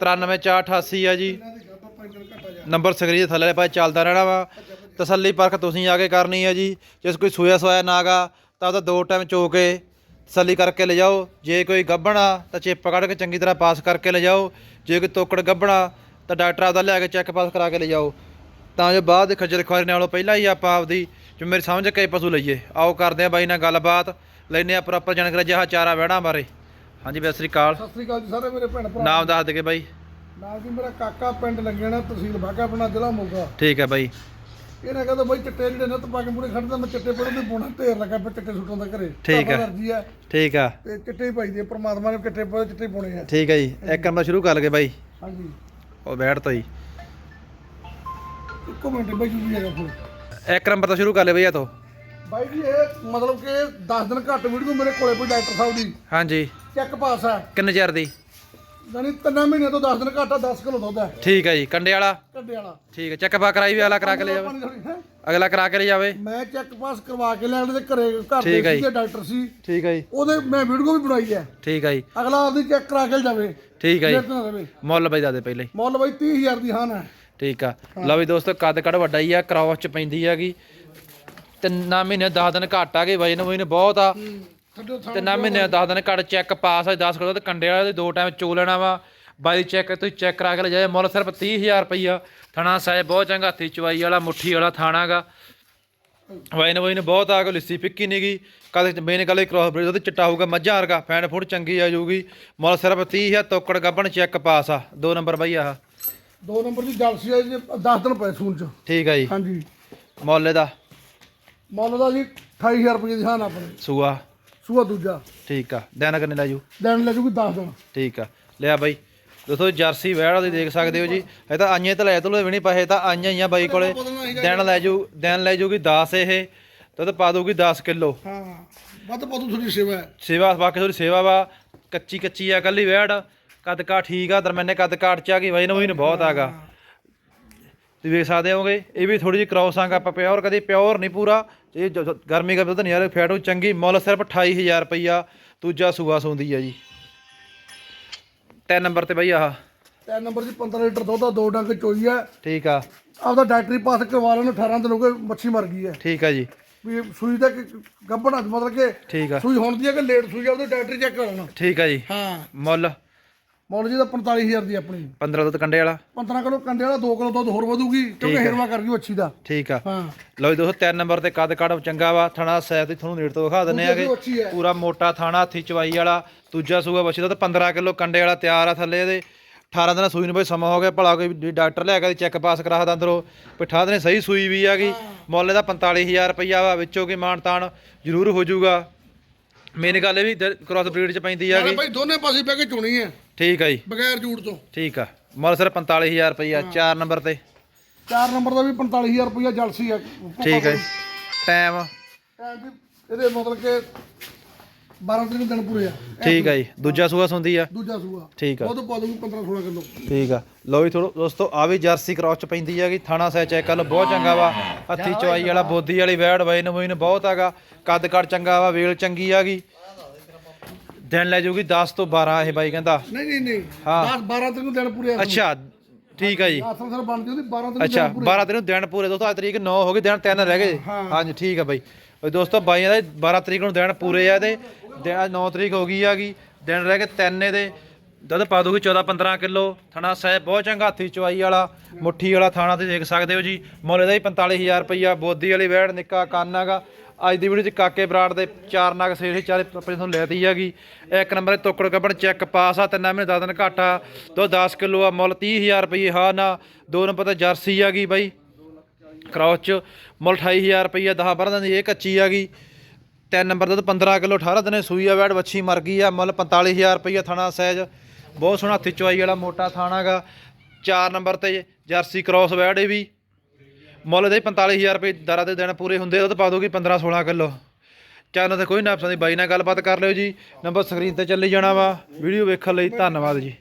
93488 ਆ ਜੀ। Number screen ਦੇ ਥੱਲੇ ਪਾ ਚੱਲਦਾ ਰਹਿਣਾ ਵਾ। ਤਸੱਲੀ ਪਰਖ ਤੁਸੀਂ ਆ ਕੇ ਕਰਨੀ ਹੈ ਜੀ। ਜੇ ਕੋਈ ਸੂਇਆ ਸੋਇਆ ਨਾਗਾ ਤਾਂ ਉਹਦਾ ਦੋ ਟਾਈਮ ਚੋ ਕੇ ਤਸੱਲੀ ਕਰਕੇ ਲੈ ਜਾਓ ਜੇ ਕੋਈ ਗੱਭਣਾ ਤਾਂ ਚਿੱਪ ਕੱਢ ਕੇ ਚੰਗੀ ਤਰ੍ਹਾਂ ਪਾਸ ਕਰਕੇ ਲੈ ਜਾਓ ਜੇ ਕੋਈ ਤੋਕੜ ਗੱਭਣਾ ਤਾਂ ਡਾਕਟਰ ਆਪਦਾ ਲੈ ਕੇ ਚੈੱਕ ਪਾਸ ਕਰਾ ਕੇ ਲੈ ਜਾਓ ਤਾਂ ਜੋ ਬਾਅਦ ਦੇ ਖੱਜਲ ਖੁਆਰੀ ਨਾਲੋਂ ਪਹਿਲਾਂ ਹੀ ਆਪਾਂ ਆਪਦੀ ਜੋ ਮੇਰੀ ਸਮਝ ਕੇ ਪਸ਼ੂ ਲਈਏ। ਆਓ ਕਰਦੇ ਆ ਬਾਈ ਨਾਲ ਗੱਲਬਾਤ। ਲੈਨੇ ਆ ਪ੍ਰੋਪਰ ਜਾਣਕਾਰੀ ਜਿਹਾ ਚਾਰਾ ਵਹਿਣਾ ਬਾਰੇ। ਹਾਂਜੀ ਸਤਿ ਸ੍ਰੀ ਅਕਾਲ। ਸਤਿ ਸ੍ਰੀ ਅਕਾਲ ਜੀ ਸਾਰੇ ਮੇਰੇ ਭੈਣ ਭਰਾ। ਨਾਮ ਦੱਸ ਦੇ ਬਾਈ। ਨਾਮ ਜੀ ਮੇਰਾ ਕਾਕਾ ਪਿੰਡ ਲੰਗੇਣਾ ਤਹਿਸੀਲ ਬਾਘਾਪੁਣਾ ਜ਼ਿਲ੍ਹਾ ਮੋਗਾ। ਠੀਕ ਹੈ ਬਾਈ। ਇਹਨਾਂ ਕਹਿੰਦਾ ਬਾਈ ਚਿੱਟੇ ਜਿਹੜੇ ਨੱਤ ਪਾ ਕੇ ਮੂਰੇ ਖੜਦਾ ਮੈਂ ਚਿੱਟੇ ਪੜੇ ਤੇ ਪੋਣਾ ਢੇਰ ਲੱਗਾ ਪਿਆ ਚਿੱਟੇ ਸੁੱਟਾਂ ਦਾ ਘਰੇ। ਠੀਕ ਹੈ। ਅਰਜੀ ਆ ਠੀਕ ਆ ਤੇ ਚਿੱਟੇ ਹੀ ਪਾਈ ਦੇ ਪ੍ਰਮਾਤਮਾ ਨੇ ਚਿੱਟੇ ਪੜੇ ਚਿੱਟੇ ਪਾਉਣੇ ਆ। ਠੀਕ ਹੈ ਜੀ। ਇੱਕ ਨੰਬਰ ਸ਼ੁਰੂ ਕਰ ਲਗੇ ਬਾਈ। ਹਾਂਜੀ। ਉਹ ਬੈਠ ਤੋਂ ਜੀ। ਇੱਕੋ ਮਿੰਟ ਬਾਈ ਜੀ ਹੈਗਾ ਫਿਰ। ਇੱਕ ਨੰਬਰ ਤੋਂ ਸ਼ੁਰੂ ਕਰ ਲੈ ਬਈਆ ਤੋਂ। ਬਾਈ ਜੀ ਇਹ ਮਤਲਬ ਕਿ 10 ਦਿਨ ਘੱਟ ਵੀਡੀਓ ਮੇਰੇ ਕੋਲੇ ਕੋਈ ਡਾਕਟਰ ਸਾਹਿਬ ਦੀ। ਹਾਂਜੀ। ਚੈੱਕ ਪਾਸ ਆ ਕਿੰਨੇ ਚਿਰ ਦੀ? ਯਾਨੀ ਤਿੰਨਾਂ ਮਹੀਨੇ ਤੋਂ 10 ਦਿਨ ਘੱਟ ਆ 10 ਕਿਲੋ ਦੁੱਧ ਹੈ। ਠੀਕ ਹੈ ਜੀ ਕੰਡੇ ਵਾਲਾ? ਕੱਢੇ ਵਾਲਾ। ਠੀਕ ਹੈ ਚੈੱਕ ਪਾ ਕਰਾਈ ਵੀ ਅਗਲਾ ਕਰਾ ਕੇ ਲੈ ਜਾਵੇ। ਹੈਂ? ਅਗਲਾ ਕਰਾ ਕੇ ਲੈ ਜਾਵੇ। ਮੈਂ ਚੈੱਕ ਪਾਸ ਕਰਵਾ ਕੇ ਲੈਣ ਦੇ ਘਰੇ ਘਰ ਦੇ ਹੈ। ਸੀਗੇ ਡਾਕਟਰ ਸੀ। ਠੀਕ ਹੈ ਜੀ। ਉਹਦੇ ਮੈਂ ਵੀਡੀਓ ਵੀ ਬਣਾਈ ਹੈ। ਠੀਕ ਹੈ ਜੀ। ਅਗਲਾ ਆਪਦੀ ਚੈੱਕ ਕਰਾ ਕੇ ਜਾਵੇ। ਠੀਕ ਹੈ ਜੀ। ਮੁੱਲ ਬਈ ਦੱਸ ਦੇ ਪਹਿਲੇ। ਮੁੱਲ ਬਾਈ 30000 ਦੀ ਹਾਂ ਹੈ ਠੀਕ ਆ। ਲਓ ਵੀ ਦੋਸਤੋ ਕੱਦ ਕੱਦ ਵੱਡਾ ਹੀ ਆ ਕ੍ਰਾਸ ਚ ਪੈਂਦੀ ਹੈਗੀ। ਤਿੰਨਾਂ ਮਹੀਨੇ 10 ਦਿਨ ਘੱਟ ਆ ਗਏ ਵਜਨ ਵਜਨ ਬਹੁਤ ਆ। ਤਿੰਨਾਂ ਮਹੀਨੇ 10 ਦਿਨ ਘੱਟ ਚੈੱਕ ਪਾਸ ਆ 10 ਕਿਲੋ ਤੇ ਕੰਡੇ ਵਾਲੇ ਦੇ ਦੋ ਟਾਈਮ ਚੋ ਲੈਣਾ ਵਾ। ਬਾਈ ਚੈੱਕ ਤੁਸੀਂ ਚੈੱਕ ਕਰਾ ਕੇ ਲੈ ਜਾਏ ਮੁੱਲ ਸਿਰਫ 30000 ਰੁਪਈਆ ਥਣਾ ਸਾਇ ਬਹੁਤ ਚੰਗਾ ਹੱਥੀ ਚਵਾਈ ਵਾਲਾ ਮੁੱਠੀ ਵਾਲਾ ਥਾਣਾਗਾ ਵਜਨ ਵਜਨ ਬਹੁਤ ਆ ਕੋ ਲਿੱਸੀ ਫਿੱਕੀ ਨੀਗੀ ਕਦੇ ਮੇਨ ਗੱਲ ਕ੍ਰਾਸ ਬ੍ਰੀਡ ਉਹਦੇ ਚਿੱਟਾ ਹੋਊਗਾ ਮੱਝਾਂ ਵਰਗਾ ਫੈਨ ਫੁੱਟ ਚੰਗੀ ਆ ਜਾਊਗੀ। ਮੁੱਲ ਸਿਰਫ 30000 ਤੋਕੜ ਗੱਬਣ ਚੈੱਕ ਪਾਸ ਆ। ਦੋ ਨੰਬਰ ਬਾਈ ਆਹ। ਦੋ ਨੰਬਰ ਦੀ ਜਲਸੀ ਹੈ ਜੀ 10 ਦਿਨ ਪਏ ਸੂਨ ਚ। ਠੀਕ ਆ ਜੀ। ਹਾਂਜੀ। ਮੁੱਲ ਇਹਦਾ। ਮੁੱਲ ਦਾ ਜੀ 28000 ਰੁਪਏ ਦੀ ਹਾਂ ਆਪਣੇ। ਸੂਆ। ਸੂਆ ਦੂਜਾ। ਠੀਕ ਆ। ਦਿਨ ਕਰਨੇ ਲੈ ਜੂ? ਦੇਣ ਲੈ ਜੂਗੀ 10 ਦਿਨ। ਠੀਕ ਆ। ਲਿਆ ਬਾਈ। ਦੋਸਤੋ ਜਰਸੀ ਵੈੜ ਤੁਸੀਂ ਦੇਖ ਸਕਦੇ ਹੋ ਜੀ। ਇਹ ਤਾਂ ਆਈਆਂ ਤਾਂ ਲੈ ਤੋਲੇ ਵੀ ਨਹੀਂ ਪਏ ਤਾਂ ਆਈਆਂ ਹੀ ਆ ਬਾਈ ਕੋਲੇ। ਦਿਨ ਲੈ ਜੂ ਦਿਨ ਲੈ ਜੂਗੀ 10 ਇਹ। ਦੁੱਧ ਪਾ ਦੂਗੀ 10 ਕਿਲੋ। ਹਾਂ। ਵੱਧ ਪਤੂ ਥੋੜੀ ਸੇਵਾ। ਹੈ ਸੇਵਾ ਬਾਕੀ ਥੋੜੀ ਸੇਵਾ ਵਾ। ਕੱਚੀ ਕੱਚੀ ਆ ਕੱਲੀ ਵੈੜ ਕੱਦ ਕਾ ਠੀਕ ਆ ਦਰਮਿਆਨੇ ਕੱਦ ਕਾਟ ਚ ਆ ਗਈ। ਵਜਨ ਵੀ ਬਹੁਤ ਆਗਾ। ਤੁਸੀਂ ਵੇਖ ਸਕਦੇ ਹੋਗੇ ਇਹ ਵੀ ਥੋੜੀ ਜਿਹੀ ਕ੍ਰਾਸ ਆਂਗਾ ਆਪਾਂ ਪਿਓਰ ਕਦੀ ਪਿਓਰ ਨਹੀਂ ਪੂਰਾ। ਇਹ ਗਰਮੀ ਦਾ ਦੁੱਧ ਨਹੀਂ ਯਾਰ ਫੈਟੂ ਚੰਗੀ ਮੁੱਲ ਸਿਰਫ 28000 ਰੁਪਈਆ ਦੂਜਾ ਸੂਆ ਸੌਂਦੀ ਆ ਜੀ। ਤਿੰਨ ਨੰਬਰ ਤੇ ਬਈ ਆਹ। ਤਿੰਨ ਨੰਬਰ ਦੀ 15 ਲੀਟਰ ਦੁੱਧ ਦਾ ਦੋ ਡੰਗ ਚੋਈ ਹੈ ਠੀਕ ਆ। ਆਪਦਾ ਡਾਕਟਰੀ ਪਾਸ ਕਰਵਾ ਲੈਣ 18 ਦਿਨ ਹੋ ਗਏ ਮੱਛੀ ਮਰ ਗਈ ਹੈ ਠੀਕ ਆ ਜੀ। ਵੀ ਸੂਈ ਦਾ ਗੱਬਣਾ ਮਤਲਬ ਕਿ ਆ। ਸੂਈ ਹੁਣ ਦੀ ਕਿ ਲੇਟ ਸੂਈ ਆ ਉਹਦੇ ਡਾਕਟਰੀ ਚੈੱਕ ਕਰਾਉਣਾ। ਠੀਕ ਆ ਜੀ। ਹਾਂ। ਮੁੱਲ ਮੁੱਲ ਜੀ ਦਾ 45000 ਦੀ ਆਪਣੀ। 15 ਦੁੱਧ ਕੰਡੇ ਵਾਲਾ। 15 ਕਿਲੋ ਕੰਡੇ ਵਾਲਾ 2 ਕਿਲੋ ਦੁੱਧ ਹੋਰ ਵਧੂਗੀ ਕਿਉਂਕਿ ਹਿਰਵਾ ਕਰ ਗਈ ਅੱਛੀ ਦਾ। ਠੀਕ ਆ। ਹਾਂ। ਲਓ ਜੀ ਦੋਸਤੋ ਤਿੰਨ ਨੰਬਰ ਤੇ ਕੱਦ ਕਾੜ ਚੰਗਾ ਵਾ ਥਣਾ ਸੈਤ ਤੁਹਾਨੂੰ ਨੇੜ ਤੋਂ ਦਿਖਾ ਦਿੰਨੇ ਆਗੇ। ਪੂਰਾ ਮੋਟਾ ਥਾਣਾ ਹੱਥੀ ਚਵਾਈ ਵਾਲਾ ਦੂਜਾ ਸੂਆ ਬੱਚੇ ਦਾ ਤਾਂ 15 ਕਿਲੋ ਕੰਡੇ ਵਾਲਾ ਤਿਆਰ ਆ ਥੱਲੇ ਇਹਦੇ। 18 ਦਿਨ ਸੂਈ ਨੂੰ ਬਈ ਸਮਾਂ ਹੋ ਗਿਆ ਭਲਾ ਕੋਈ ਡਾਕਟਰ ਲੈ ਕੇ ਚੈੱਕ ਪਾਸ ਕਰਾ ਸਕਦਾ ਅੰਦਰੋਂ। 18 ਦਿਨ ਸਹੀ ਸੂਈ ਵੀ ਆਗੀ ਮੁੱਲ ਇਹਦਾ 45000 ਰੁਪਈਆ ਵਾ ਵਿੱਚੋਂ ਕੀ ਮਾਣ ਤਾਣ ਜ਼ਰੂਰ ਹੋ ਜਾਊਗਾ। ਮੇਨ ਗੱਲ ਇਹ ਵੀ ਕ੍ਰਾਸ ਬਰੀਡ ਚ ਪੈਂਦੀ ਨਾਲੇ ਆਗੀ ਭਾਈ ਦੋਨੇ ਪਾਸੇ ਬਹਿ ਕੇ ਚੁਣੀ ਹੈ ਠੀਕ ਆ ਜੀ। ਬਗੈਰ ਜੂੜ ਤੋਂ। ਠੀਕ ਆ। ਮੁੱਲ ਸਿਰ 45000 ਰੁਪਈਆ 4 ਨੰਬਰ ਤੇ। 4 ਨੰਬਰ ਦਾ ਵੀ 45000 ਰੁਪਇਆ ਜਲਸੀ ਹੈ ਠੀਕ ਹੈ ਜੀ। ਟਾਈਮ ਟਾਈਮ ਵੀ ਇਹਦੇ ਮਤਲਬ ਕਿ 12 ਤਰੀਕ ਦਿਨ ਪੂਰੇ ਆ। ਠੀਕ ਆ ਜੀ। ਦੂਜਾ ਸੂਆ ਸੁੰਦੀ ਆ। ਦੂਜਾ ਸੂਆ। ਠੀਕ ਆ। ਉਹ ਤੋਂ ਪਾ ਦੂੰਗੀ 15 16 ਕਿਲੋ। ਠੀਕ ਆ। ਲਓ ਵੀ ਥੋੜੋ ਦੋਸਤੋ ਆ ਵੀ ਜਰਸੀ ਕ੍ਰਾਸ ਚ ਪੈਂਦੀ ਹੈਗੀ ਥਾਣਾ ਸੈ ਚੈੱਕ ਕਰ ਬਹੁਤ ਚੰਗਾ ਵਾ। ਹੱਥੀ ਚਵਾਈ ਵਾਲਾ ਬੋਦੀ ਵਾਲੀ ਵੈੜ ਵੈਨ ਵੈਨ ਬਹੁਤ ਹੈਗਾ ਕੱਦ ਕੱਦ ਚੰਗਾ ਵਾ ਵੇਲ ਚੰਗੀ ਹੈਗੀ ਦਿਨ ਲੈ ਜਾਊਗੀ 10 ਤੋਂ 12 ਇਹ ਬਾਈ ਕਹਿੰਦਾ। ਨਹੀਂ ਨਹੀਂ ਨਹੀਂ। ਹਾਂ। 10 12 ਤਰੀਕ ਨੂੰ ਦਿਨ ਪੂਰੇ ਆ ਅੱਛਾ ਠੀਕ ਆ ਜੀ। ਆਸਨ ਸਰ ਬਣਦੀ ਉਹਦੀ 12 ਤਰੀਕ ਅੱਛਾ 12 ਦਿਨ ਨੂੰ ਦਿਨ ਪੂਰੇ। ਦੋਸਤੋ ਅੱਜ ਤਰੀਕ 9 ਹੋ ਗਈ ਦਿਨ 3 ਰਹਿ ਗਏ। ਹਾਂਜੀ ਠੀਕ ਆ ਬਾਈ। ਦੋਸਤੋ ਬਾਈਆਂ ਦਾ 12 ਤਰੀਕ ਨੂੰ ਦਿਨ ਪੂਰੇ ਆ ਇਹਦੇ। ਦਿਨ- ਅੱਜ 9 ਤਰੀਕ ਹੋ ਗਈ ਹੈਗੀ, ਦਿਨ ਰਹਿ ਗਏ 3 ਇਹਦੇ। ਦੁੱਧ ਪਾ ਦੂਗੀ 14 15 ਕਿਲੋ। ਥਣਾ ਸਾਹਿਬ ਬਹੁਤ ਚੰਗਾ, ਹੱਥੀ ਚਵਾਈ ਵਾਲਾ, ਮੁੱਠੀ ਵਾਲਾ ਥਾਣਾ ਤੇ ਦੇਖ ਸਕਦੇ ਹੋ ਜੀ। ਮੁੱਲ ਇਹਦਾ ਹੀ 45000 ਰੁਪਈਆ, ਬੋਦੀ ਵਾਲੀ ਵੈੜ, ਨਿੱਕਾ ਕੰਨ ਹੈਗਾ। ਅੱਜ ਦੀ ਵੀਡੀਓ ਚ ਕਾਕੇ ਬਰਾੜ ਦੇ ਚਾਰ ਨਗ ਸੇਠ ਚਾਰੇ ਪੱਪੇ ਤੁਹਾਨੂੰ ਲੈਤੀ ਹੈਗੀ। ਇੱਕ ਨੰਬਰ ਤੇ ਤੋਕੜ ਕੱਪੜ ਚੈੱਕ ਪਾਸ ਆ, ਤਿੰਨਾਂ ਮਹੀਨੇ 10 ਦਿਨ ਘਾਟਾ। ਦੋ 10 ਕਿਲੋ ਆ, ਮੁੱਲ 30000 ਰੁਪਈਏ, ਹਾਂ ਨਾ। ਦੋ ਨੰਬਰ ਤੇ ਜਰਸੀ ਹੈਗੀ ਬਾਈ। ਕ੍ਰਾਸ ਚ ਮੁੱਲ 28000 ਰੁਪਈਆ 10 12 ਦਿਨ ਦੀ ਇਹ ਕੱਚੀ ਹੈਗੀ। ਤਿੰਨ ਨੰਬਰ ਦੁੱਧ 15 ਕਿਲੋ 18 ਦਿਨੇ ਸੂਈ ਆ, ਵੈੜ ਵੱਛੀ ਮਰ ਗਈ ਆ, ਮੁੱਲ 45000 ਰੁਪਈਆ ਥਾਣਾ ਸਹਿਜ। ਬਹੁਤ ਸੋਹਣਾ ਹੱਥੀ ਚੁਆਈ ਵਾਲਾ ਮੋਟਾ ਥਾਣਾਗਾ 4 ਨੰਬਰ ਤੇ ਜਰਸੀ ਕ੍ਰਾਸ ਬੈਡ ਇਹ ਵੀ। ਮੁੱਲ ਦੇ 45000 ਰੁਪਏ ਦਰਾਂ ਦੇ ਦਿਨ ਪੂਰੇ ਹੁੰਦੇ ਉਹ ਤਾਂ ਪਾ ਦੋਗੀ 15 16 ਕਿਲੋ। ਚੈਨਲ ਤੇ ਕੋਈ ਨਾ ਪਸੰਦੀ ਬਾਈ ਨਾਲ ਗੱਲਬਾਤ ਕਰ ਲਿਓ ਜੀ। ਨੰਬਰ ਸਕਰੀਨ ਤੇ ਚੱਲੀ ਜਾਣਾ ਵਾ। ਵੀਡੀਓ ਵੇਖਣ ਲਈ ਧੰਨਵਾਦ ਜੀ।